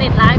ติดไลาน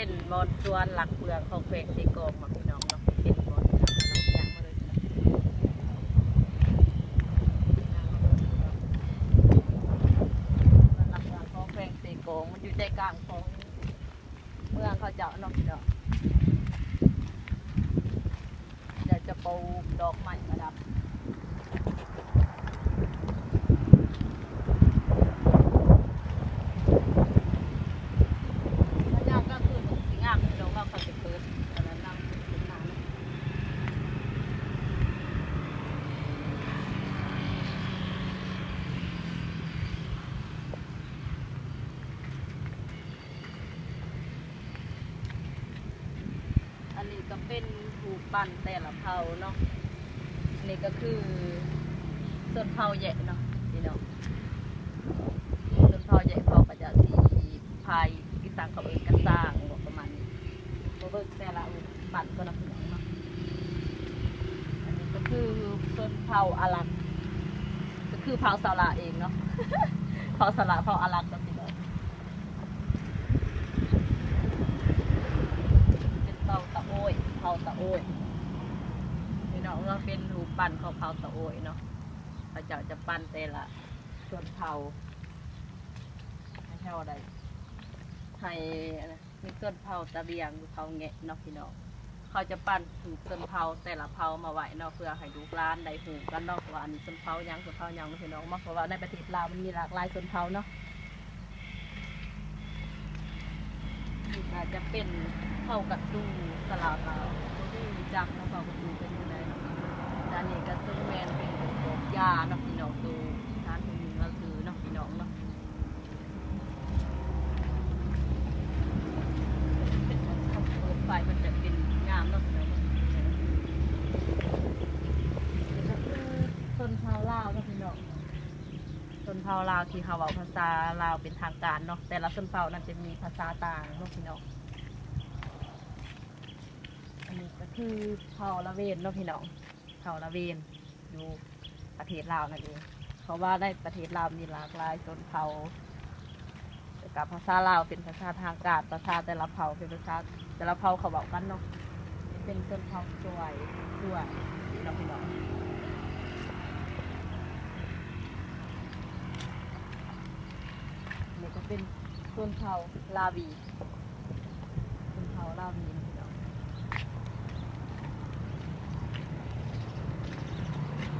เป็นมอนสวนหลักเมืองของแขวงสีกอง ผูกปั้นแต่ละเผ่าเนาะนี่ก็คือส่วนเผ่าแยะเนาะพี่น้องส่วนเผ่าแยะเขาก็จะสีพายอีสานเขาเองกระสร้างบอกประมาณนี้บ่เบิ่งแต่ละปั้นก็นับพี่น้องเนาะอันนี้ก็คือส่วนเผ่าอารักก็คือเผาสาระเองเนาะเผาสาระเผาอารักก็สิเลยเป็นเผาตะโอยเผาตะโอย พี่น้องก็เป็นรูปปั้นของเผาตะโอยเนาะพระเจ้าจะปั้นแต่ละส่วนเผาให้เท่าใดให้มีส่วนเผาตะเบียงเผาแงะเนาะพี่น้องเขาจะปั้นถูกส่วนเผาแต่ละเผามาไว้เนาะเพื่อให้ลูร้านได้หูกันเนาะว่าอันนี้ส่วนเผายังส่วนเผายังเนาะพี่น้องมาเพราะว่าในประเทศลาวมันมีหลากหลายส่วนเผาเนาะนี่ก็จะเป็นเผากระดูสลาวเผาที่จักเนาะเผากระดูเด้นนี้ก็ซึ่งแมนเป็นของยาเนาะพี่น้องตัวทานถึงก็คือเนาะพี่น้องเนาะเป็นของเขาเปิดไฟมันจะเป็นงามเนาะพี่น้องชนเผ่าลาวเนาะพี่น้องชนเผ่าลาวที่เขาเอาภาษาลาวเป็นทางการเนาะแต่ละชนเผ่านั้นจะมีภาษาต่างเนาะพี่น้องอันนี้ก็คือเผ่าละเวนเนาะพี่น้อง เผ่าละเวนอยู่ประเทศลาวนั่นเองเพราะว่าในประเทศลาวมีหลากหลายชนเผ่าแต่กับภาษาลาวเป็นภาษาทางการภาษาแต่ละเผ่าเป็นภาษาแต่ละเผ่าเขาบอกกันเนาะเป็นชนเผ่าสวยสวยเนาะพี่น้องนี่ก็เป็นต้นเผ่าลาวีต้นเผ่าลาวีนะพี่น้อง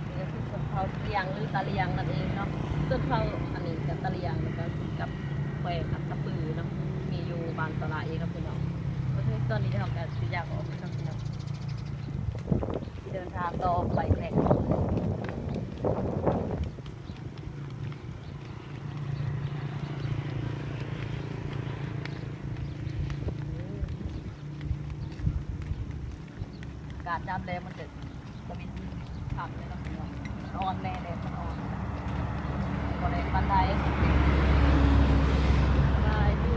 นี่ก็คือต้นเผาเตี ยงหรือตะเลียงนั่นเองเนาะต้นเขาอันนี้กับตะเลียงแล้วก็กับแควกับตะปือเนาะมีอยู่บานตลาดเองครับพี่น้องก็คือตอนนี้เราก็จะอยากออกไปครับพี่น้องเดินทางต่อไปแขก การจับแรงมันจะจะมีขับเลยเนาะมันอ่อนแน่เลยมันอ่อนก็เลยปันไดได้ดู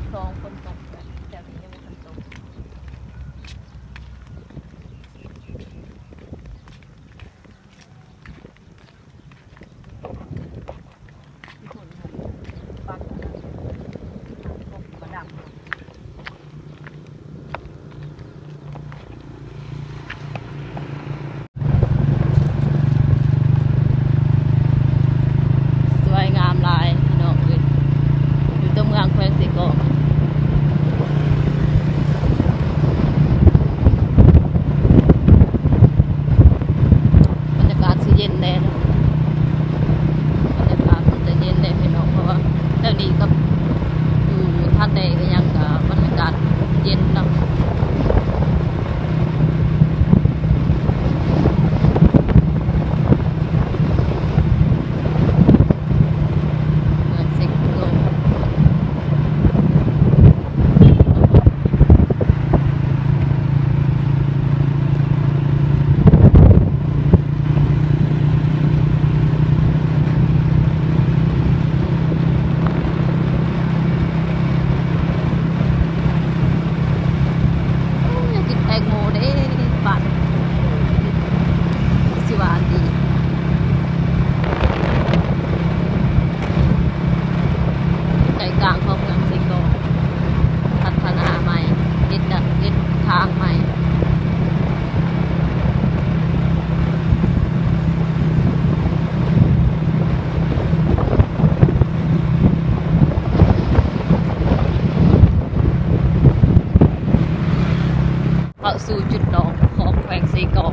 ยังแถวปากซองคนตกแบบแถวนี้ยังไม่คนตกที่คนค่ะปากนะทางตกมาดับ สวยงามหลายพี่น้องเอ้ยอยู่ตรงเมืองแควงสีกอกบรรยากาศสิเย็นแน่นะบรรยากาศมันจะเย็นแน่พี่น้องเพราะว่าเดี๋ยวนี้ก็อยู่ท่านใดก็ยังกับบรรยากาศเย็นเนาะ เมืองสิงห์ลมโอ้ยอยากกินแตงโมเด้ปั่นสิหวานดี ใจกลางของเมืองสิงโตพัฒนาใหม่ติดดัดติดทางใหม่ เข้าสู่จุดนองของแขวงสีกอง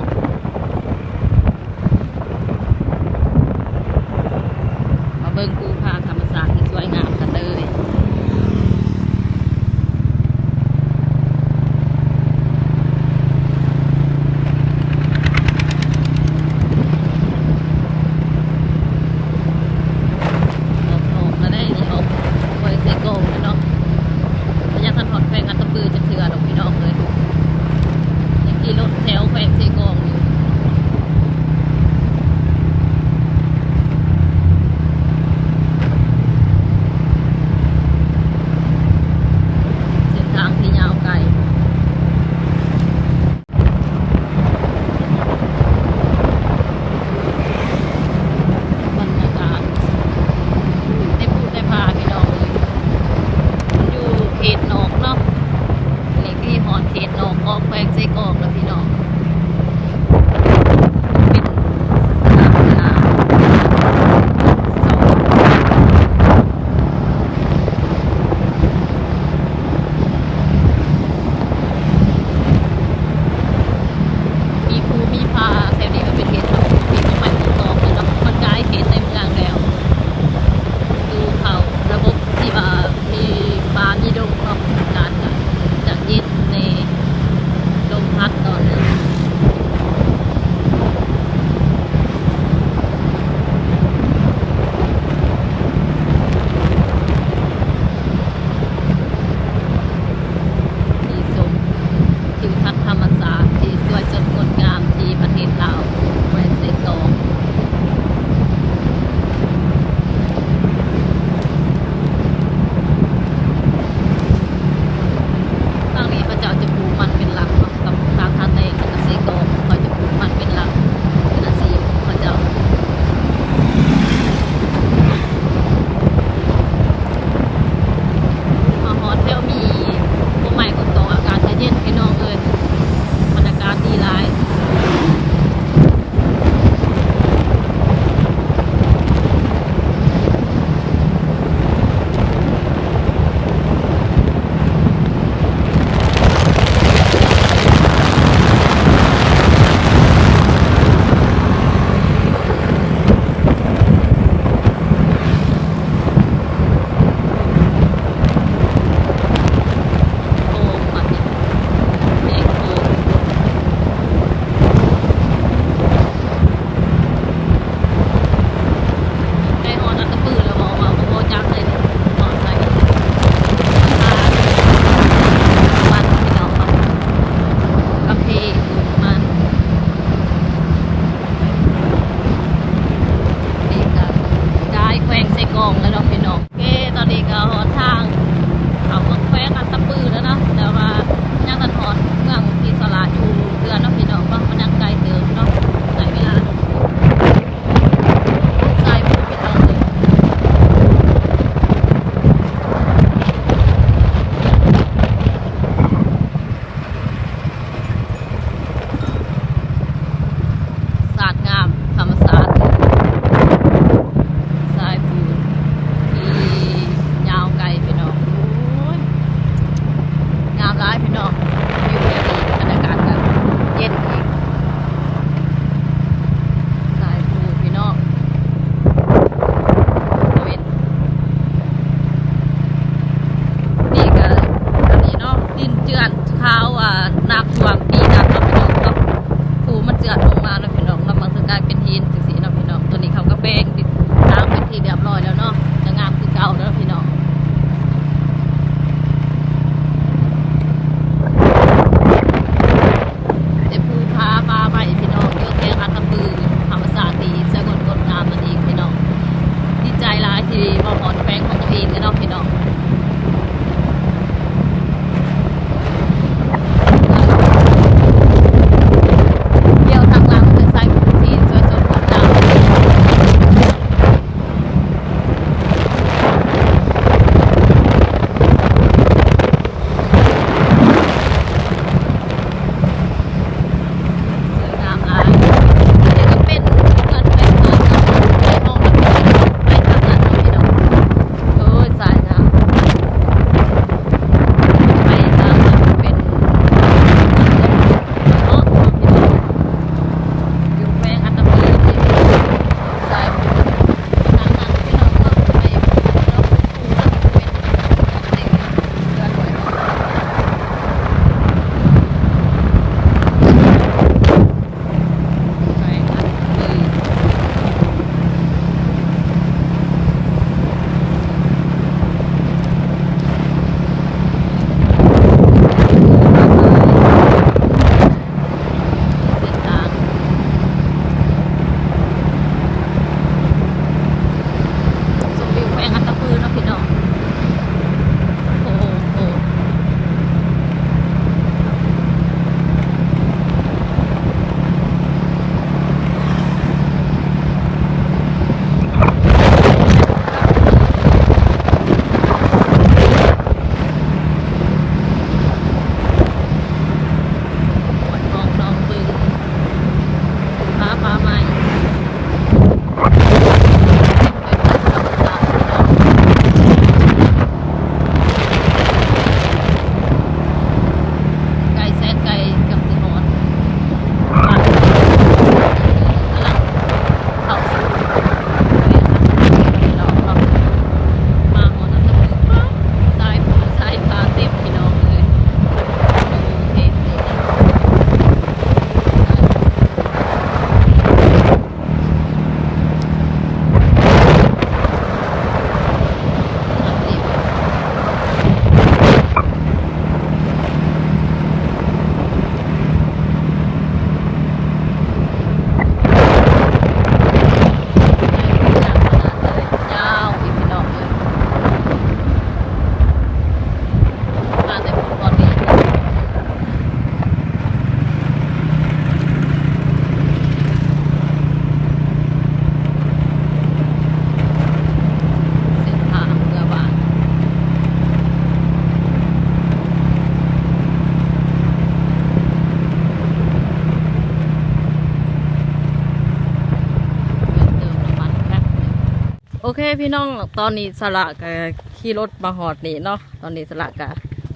พี่น้องตอนนี้สละกับขี่รถมาหอดนี่เนาะตอนนี้สละกับ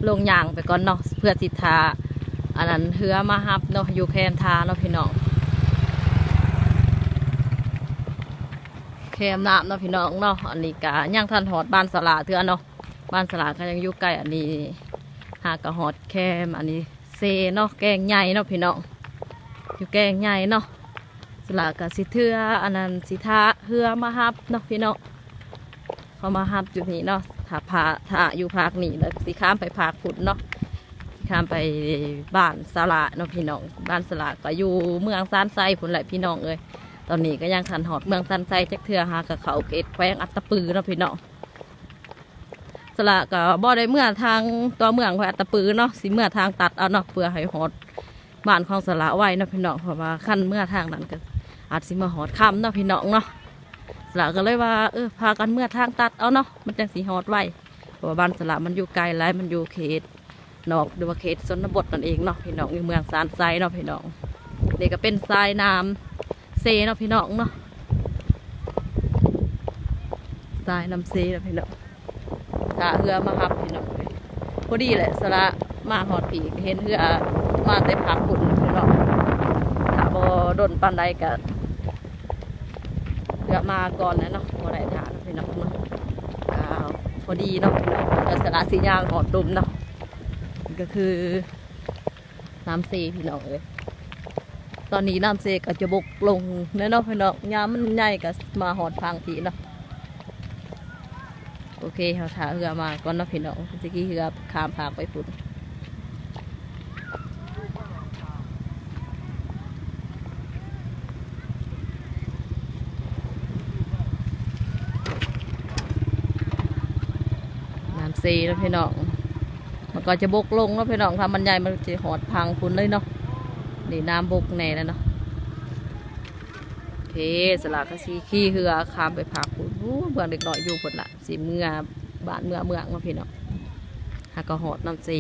ลงยางไปก่อนเนาะเพื่อสิทาอันนั้นเฮือมาฮับเนาะอยู่แคนทาเนาะพี่น้องแคมน้ำเนาะพี่น้องเนาะอันนี้กะย่างทันหอดบ้านสละเถื่อเนาะบ้านสละก็ยังอยู่ใกล้อันนี้หากะหอดแคมอันนี้เซเนาะแกงใหญ่เนาะพี่น้องอยู่แกงใหญ่เนาะสละกับสิเทืออันนั้นสิทาเฮือมาฮับเนาะพี่น้อง เขามาฮับอยู่นี่เนาะถ้าพาถ้าอยู่ภาคนี่แล้วสิข้ามไปภาคพุทธเนาะสิข้ามไปบ้านสละเนาะพี่น้อง บ้านสละก็อยู่เมืองซานไซพุ่นแหละพี่น้องเอ้ยตอนนี้ก็ยังทันหอดเมืองซานไซจักเทือหากับเขาเกตแขวงอัตตปือเนาะพี่น้องสละก็บ่ได้เมื่อทางตัวเมืองแขวงอัตตปือเนาะสิเมื่อทางตัดเอาเนาะเพื่อให้หอดบ้านของสละไว้เนาะพี่น้องเพราะว่าขั้นเมื่อทางนั้นก็อาจสิมาหอดคำเนาะพี่น้องเนาะ สละก็เลยว่าเออพากันเมื่อทางตัดเอาเนาะมันจังสีหอดไว้เพราะว่าบ้านสละมันอยู่ไกลหลยมันอยู่เขตนอกหรือว่าเขตชนบทนั่นเองเนาะพี่น้องอยู่เมืองซานไซเนาะพี่น้องนี่ก็เป็นทรายน้ำเซเนาะพี่น้องเนาะทรายน้ำเซเนาะพี่น้องถ้าเรือมาหับพี่น้องพอดีแหละสละมาหอดผีเห็นเรือมาเต็มพักคุณพี่น้องถ้าบโดนปันใดก็ เลือกมาก่อนนะเนาะบ่ได้ทานพี่น้องเนาะพอดีเนาะพี่น้องก็สละสีย่างหอดดุมเนาะก็คือน้ำเซพี่น้องเลยตอนนี้น้ำเซก็จะบกลงแน่เนาะพี่น้องยามมันใหญ่ก็มาหอดพังทีเนาะโอเคเขาถาเรือมาก่อนเนาะพี่น้องตะกี้เรือข้ามพางไปฝุ่น ซีแล้วพี่น้องมันก็จะบกลงแล้วพี่น้องทำมันใหญ่มันจะหอดพังคุณเลยเนาะนี่น้ำบกแน่แล้วเนาะโอเคสลากกสีขี้เหือขามไปพักคุณอู้เบื้องเด็กน้อยอยู่คนละสีเมื่อบ้านเมื่อเมืองมาพี่น้องหากก็หอดน้ำซี